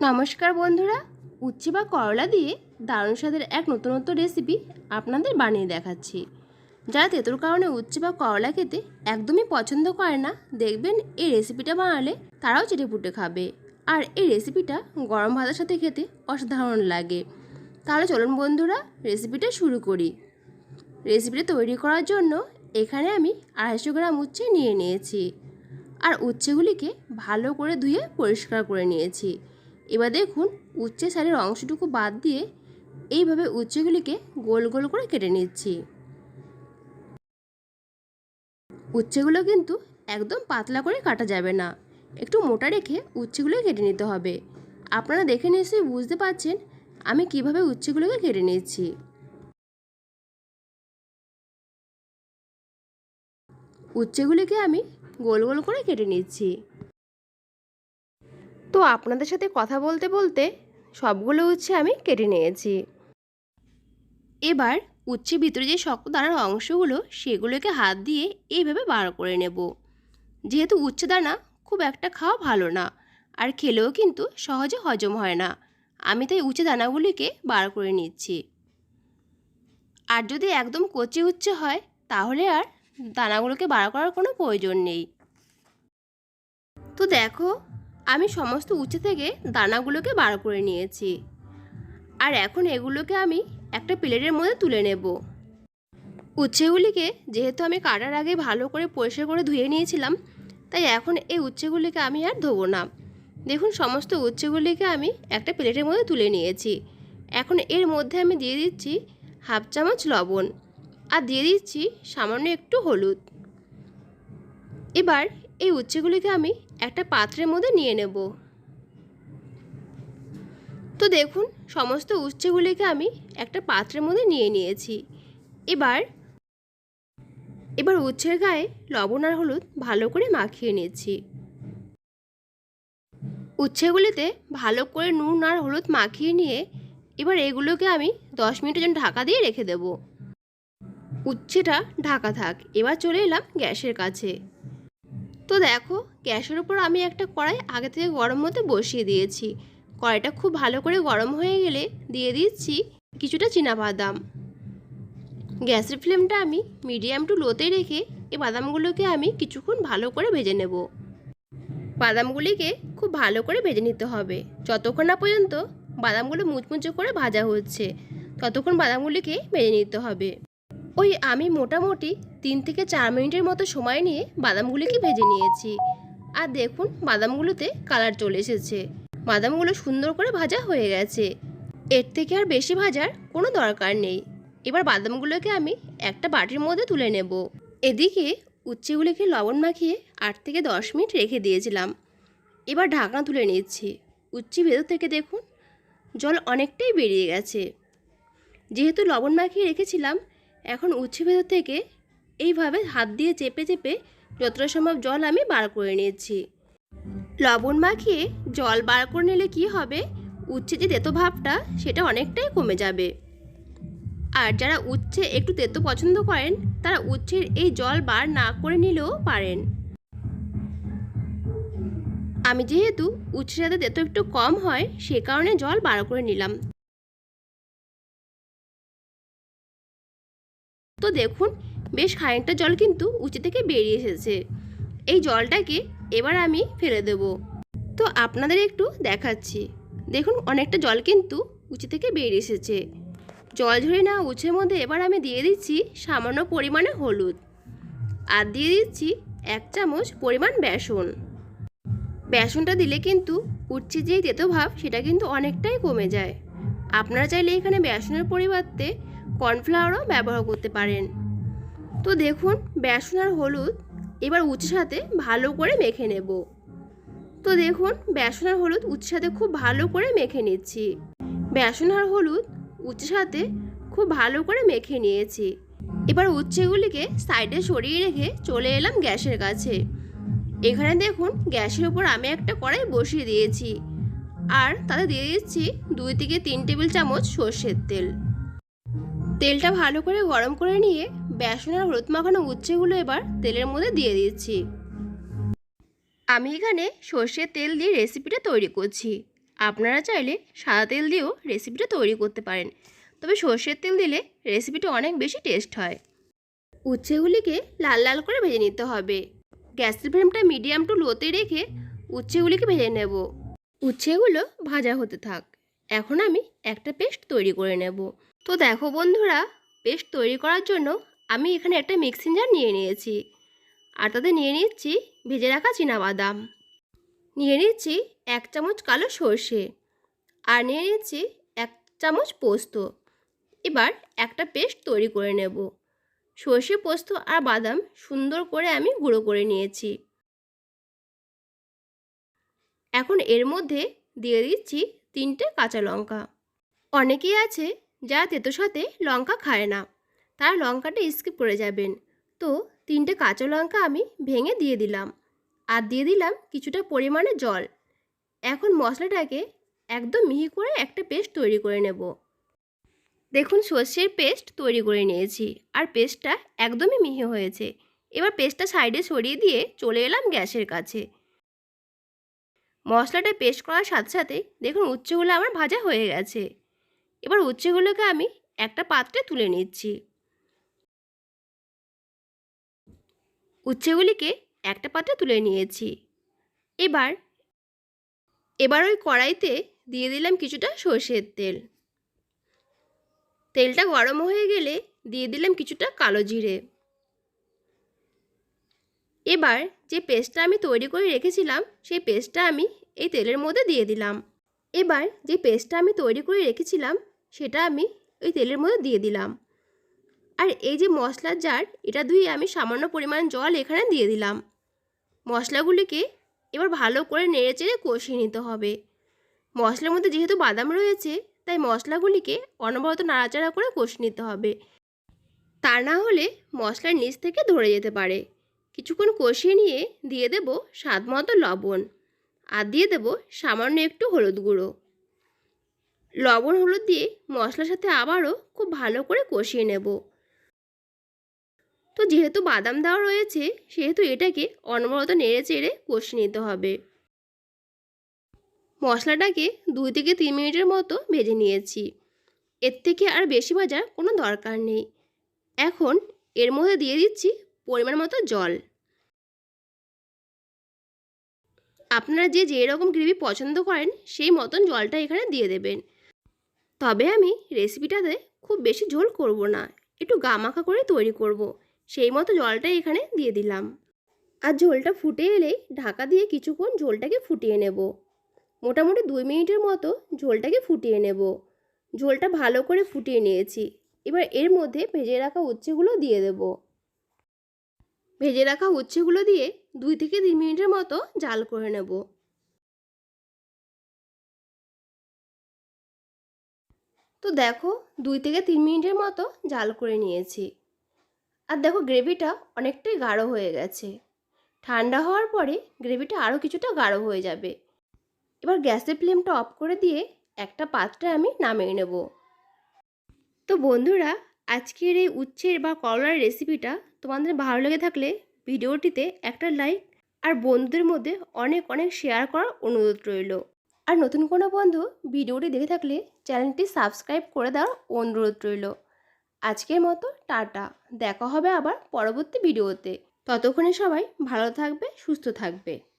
নমস্কার বন্ধুরা, উচ্ছে বা করলা দিয়ে দারুণ স্বাদের এক নতুনত্ব রেসিপি আপনাদের বানিয়ে দেখাচ্ছি। যারা তেঁতুর কারণে উচ্ছে বা করলা খেতে একদমই পছন্দ করে না, দেখবেন এই রেসিপিটা বানালে তারাও চেটেপুটে খাবে। আর এই রেসিপিটা গরম ভাতের সাথে খেতে অসাধারণ লাগে। তাহলে চলুন বন্ধুরা রেসিপিটা শুরু করি। রেসিপিটা তৈরি করার জন্য এখানে আমি আড়াইশো গ্রাম উচ্ছে নিয়ে নিয়েছি। আর উচ্ছেগুলিকে ভালো করে ধুয়ে পরিষ্কার করে নিয়েছি। এবার দেখুন উচ্ছে সারের অংশটুকু বাদ দিয়ে এইভাবে উচ্ছেগুলিকে গোল গোল করে কেটে নিচ্ছি। উচ্ছেগুলো কিন্তু একদম পাতলা করে কাটা যাবে না। একটু মোটা রেখে উচ্ছেগুলো কেটে নিতে হবে। আপনারা দেখে নিশ্চয়ই বুঝতে পারছেন আমি কীভাবে উচ্ছেগুলোকে কেটে নিচ্ছি। উচ্ছেগুলিকে আমি গোল গোল করে কেটে নিচ্ছি। তো আপনাদের সাথে কথা বলতে বলতে সবগুলো উচ্ছে আমি কেটে নিয়েছি। এবার উচ্ছে ভিতরে যে শক্ত দানার অংশগুলো, সেগুলোকে হাত দিয়ে এইভাবে বার করে নেব। যেহেতু উচ্ছে দানা খুব একটা খাওয়া ভালো না, আর খেলেও কিন্তু সহজে হজম হয় না, আমি তাই উচ্ছে দানাগুলিকে বার করে নিচ্ছি। আর যদি একদম কচি উচ্ছে হয়, তাহলে আর দানাগুলোকে বার করার কোনো প্রয়োজন নেই। তো দেখো আমি সমস্ত উচ্ছে থেকে দানাগুলোকে বার করে নিয়েছি। আর এখন এগুলোকে আমি একটা প্লেটের মধ্যে তুলে নেব। উচ্ছেগুলিকে যেহেতু আমি কাটার আগে ভালো করে পরিষ্কার করে ধুয়ে নিয়েছিলাম, তাই এখন এই উচ্ছেগুলিকে আমি আর ধোবো না। দেখুন, সমস্ত উচ্ছেগুলিকে আমি একটা প্লেটের মধ্যে তুলে নিয়েছি। এখন এর মধ্যে আমি দিয়ে দিচ্ছি হাফ চামচ লবণ আর দিয়ে দিচ্ছি সামান্য একটু হলুদ। এবার এই উচ্ছেগুলিকে আমি একটা পাত্রের মধ্যে নিয়ে নেব। তো দেখুন, সমস্ত উচ্ছেগুলিকে আমি একটা পাত্রের মধ্যে নিয়ে নিয়েছি। এবার এবার উচ্ছের গায়ে লবণ আর হলুদ ভালো করে মাখিয়ে নিয়েছি উচ্ছেগুলিতে ভালো করে নুন আর হলুদ মাখিয়ে নিয়ে এবার এগুলোকে আমি দশ মিনিটের জন্য ঢাকা দিয়ে রেখে দেব। উচ্ছেটা ঢাকা থাক, এবার চলে এলাম গ্যাসের কাছে। তো দেখো, গ্যাসের উপর আমি একটা কড়াই আগে থেকে গরম হতে বসিয়ে দিয়েছি। কড়াইটা খুব ভালো করে গরম হয়ে গেলে দিয়ে দিচ্ছি কিছুটা বাদাম গ্যাসের ফ্লেমটা আমি মিডিয়াম টু লোতে রেখে এই বাদামগুলোকে আমি কিছুক্ষণ ভালো করে ভেজে নেব। বাদামগুলিকে খুব ভালো করে ভেজে নিতে হবে। যতক্ষণ না পর্যন্ত বাদামগুলো মুচমুচে করে ভাজা হচ্ছে, ততক্ষণ বাদামগুলিকে ভেজে নিতে হবে। ওই আমি মোটামুটি তিন থেকে চার মিনিটের মতো সময় নিয়ে বাদামগুলিকে ভেজে নিয়েছি। আর দেখুন, বাদামগুলোতে কালার চলে এসেছে। বাদামগুলো সুন্দর করে ভাজা হয়ে গেছে। এর থেকে আর বেশি ভাজার কোনো দরকার নেই। এবার বাদামগুলোকে আমি একটা বাটির মধ্যে তুলে নেব। এদিকে উচ্ছেগুলিকে লবণ মাখিয়ে আট থেকে দশ মিনিট রেখে দিয়েছিলাম। এবার ঢাকনা তুলে নিচ্ছি। উচ্ছি ভেতর থেকে দেখুন, জল অনেকটাই বেরিয়ে গেছে। যেহেতু লবণ মাখিয়ে রেখেছিলাম এখন উচ্ছে ভেতর থেকে এইভাবে হাত দিয়ে চেপে চেপে যতটা সম্ভব জল আমি বার করে নিয়েছি। লবণ মাখিয়ে জল বার করে নিলে কি হবে? উচ্ছে যে তেতো ভাবটা, সেটা অনেকটাই কমে যাবে। আর যারা উচ্ছে একটু তেতো পছন্দ করেন, তারা উচ্ছের এই জল বার না করে নিলেও পারেন। আমি যেহেতু উচ্ছের সাথে তেতো একটু কম হয়, সে কারণে জল বার করে নিলাম। তো দেখুন, বেশ খানিকটা জল কিন্তু উঁচু থেকে বেরিয়ে এসেছে। এই জলটাকে এবার আমি ফেলে দেব। তো আপনাদের একটু দেখাচ্ছি। দেখুন, অনেকটা জল কিন্তু উঁচু থেকে বেরিয়ে এসেছে। জল ঝরে না উঁচের মধ্যে এবার আমি দিয়ে দিচ্ছি সামান্য পরিমাণে হলুদ। আর দিয়ে দিচ্ছি এক চামচ পরিমাণ বেসন। বেসনটা দিলে কিন্তু উচ্ছে যেই তেতো ভাব, সেটা কিন্তু অনেকটাই কমে যায়। আপনারা চাইলে এখানে বেসনের পরিবর্তে কর্নফ্লাওয়ারও ব্যবহার করতে পারেন। তো দেখুন, বেসন আর হলুদ এবার উচ্ছের সাথে ভালো করে মেখে নেব। তো দেখুন, বেসন আর হলুদ উচ্ছের সাথে খুব ভালো করে মেখে নিচ্ছি। বেসন আর হলুদ উচ্ছের সাথে খুব ভালো করে মেখে নিয়েছি। এবার উচ্ছেগুলিকে সাইডে সরিয়ে রেখে চলে এলাম গ্যাসের কাছে। এখানে দেখুন, গ্যাসের উপর আমি একটা কড়াই বসিয়ে দিয়েছি। আর তাতে দিয়ে দিচ্ছি দুই থেকে তিন টেবিল চামচ সর্ষের তেল। তেলটা ভালো করে গরম করে নিয়ে বেসন আর হলুদ মাখানো উচ্ছেগুলো এবার তেলের মধ্যে দিয়ে দিচ্ছি। আমি এখানে সর্ষের তেল দিয়ে রেসিপিটা তৈরি করছি। আপনারা চাইলে সাদা তেল দিয়েও রেসিপিটা তৈরি করতে পারেন। তবে সর্ষের তেল দিলে রেসিপিটা অনেক বেশি টেস্ট হয়। উচ্ছেগুলিকে লাল লাল করে ভেজে নিতে হবে। গ্যাসের ফ্লেমটা মিডিয়াম টু লোতে রেখে উচ্ছেগুলিকে ভেজে নেব। উচ্ছেগুলো ভাজা হতে থাক। এখন আমি একটা পেস্ট তৈরি করে নেব। তো দেখো বন্ধুরা, পেস্ট তৈরি করার জন্য আমি এখানে একটা মিক্সিং জার নিয়ে নিয়েছি। আর তাতে নিয়ে নিচ্ছি ভেজে রাখা বাদাম নিয়ে নিচ্ছি এক চামচ কালো সর্ষে। আর নিয়ে নিচ্ছি এক চামচ পোস্ত। এবার একটা পেস্ট তৈরি করে নেব। সর্ষে, পোস্ত আর বাদাম সুন্দর করে আমি গুঁড়ো করে নিয়েছি। এখন এর মধ্যে দিয়ে দিচ্ছি তিনটে কাঁচা লঙ্কা। অনেকেই আছে যারা তেতো সাথে লঙ্কা খায় না, তারা লঙ্কাটা স্কিপ করে যাবেন। তো তিনটে কাঁচা লঙ্কা আমি ভেঙে দিয়ে দিলাম আর দিয়ে দিলাম কিছুটা পরিমাণে জল। এখন মশলাটাকে একদম মিহি করে একটা পেস্ট তৈরি করে নেব। দেখুন সর্ষের পেস্ট তৈরি করে নিয়েছি আর পেস্টটা একদমই মিহি হয়েছে। এবার পেস্টটা সাইডে সরিয়ে দিয়ে চলে এলাম গ্যাসের কাছে। মশলাটা পেস্ট করার সাথে সাথে দেখুন উচ্চগুলো আমার ভাজা হয়ে গেছে। এবার উচ্ছেগুলোকে আমি একটা পাত্রে তুলে নিচ্ছি। উচ্ছেগুলিকে একটা পাত্রে তুলে নিয়েছি। এবার এবার ওই কড়াইতে দিয়ে দিলাম কিছুটা সর্ষের তেল। তেলটা গরম হয়ে গেলে দিয়ে দিলাম কিছুটা কালো জিরে। এবার যে পেস্টটা আমি তৈরি করে রেখেছিলাম, সেই পেস্টটা আমি এই তেলের মধ্যে দিয়ে দিলাম। এবার যে পেস্টটা আমি তৈরি করে রেখেছিলাম সেটা আমি ওই তেলের মধ্যে দিয়ে দিলাম। আর এই যে মশলার জার, এটা ধুয়ে আমি সামান্য পরিমাণ জল এখানে দিয়ে দিলাম। মশলাগুলিকে এবার ভালো করে নেড়ে চেড়ে কষিয়ে নিতে হবে। মশলার মধ্যে যেহেতু বাদাম রয়েছে, তাই মশলাগুলিকে অনবরত নাড়াচাড়া করে কষিয়ে নিতে হবে। তা না হলে মশলার নিচ থেকে ধরে যেতে পারে। কিছুক্ষণ কষিয়ে নিয়ে দিয়ে দেব স্বাদ মতো লবণ। আর দিয়ে দেব সামান্য একটু হলুদ গুঁড়ো। লবণ, হলুদ দিয়ে মশলার সাথে আবারও খুব ভালো করে কষিয়ে নেব। তো যেহেতু বাদাম দেওয়া রয়েছে, সেহেতু এটাকে অনবরত নেড়ে চেড়ে কষিয়ে নিতে হবে। মশলাটাকে দুই থেকে তিন মিনিটের মতো ভেজে নিয়েছি। এর থেকে আর বেশি ভাজার কোনো দরকার নেই। এখন এর মধ্যে দিয়ে দিচ্ছি পরিমাণ মতো জল। আপনারা যে যেরকম গ্রেভি পছন্দ করেন, সেই মতন জলটা এখানে দিয়ে দেবেন। তবে আমি রেসিপিটাতে খুব বেশি ঝোল করব না, একটু গামাখা করে তৈরি করব। সেই মতো জলটা এখানে দিয়ে দিলাম। আর ঝোলটা ফুটে এলেই ঢাকা দিয়ে কিছুক্ষণ ঝোলটাকে ফুটিয়ে নেব। মোটামুটি দুই মিনিটের মতো ঝোলটাকে ফুটিয়ে নেব। ঝোলটা ভালো করে ফুটিয়ে নিয়েছি। এবার এর মধ্যে ভেজে রাখা উচ্ছেগুলো দিয়ে দেব। ভেজে রাখা উচ্ছেগুলো দিয়ে দুই থেকে তিন মিনিটের মতো জাল করে নেব। তো দেখো দুই থেকে তিন মিনিটের মতো জাল করে নিয়েছি। আর দেখো গ্রেভিটা অনেকটাই গাঢ় হয়ে গেছে। ঠান্ডা হওয়ার পরে গ্রেভিটা আরও কিছুটা গাঢ় হয়ে যাবে। এবার গ্যাসের ফ্লেমটা অফ করে দিয়ে একটা পাত্রে আমি নামিয়ে নেব। তো বন্ধুরা, আজকের এই উচ্ছের বা করলার রেসিপিটা তোমাদের ভালো লেগে থাকলে ভিডিওটিতে একটা লাইক আর বন্ধুদের মধ্যে অনেক অনেক শেয়ার করার অনুরোধ রইল। আর নতুন কোনো বন্ধু ভিডিওটি দেখে থাকলে চ্যানেলটি সাবস্ক্রাইব করে দেওয়ার অনুরোধ রইল। আজকের মতো টাটা। দেখা হবে আবার পরবর্তী ভিডিওতে। ততক্ষণে সবাই ভালো থাকবে, সুস্থ থাকবে।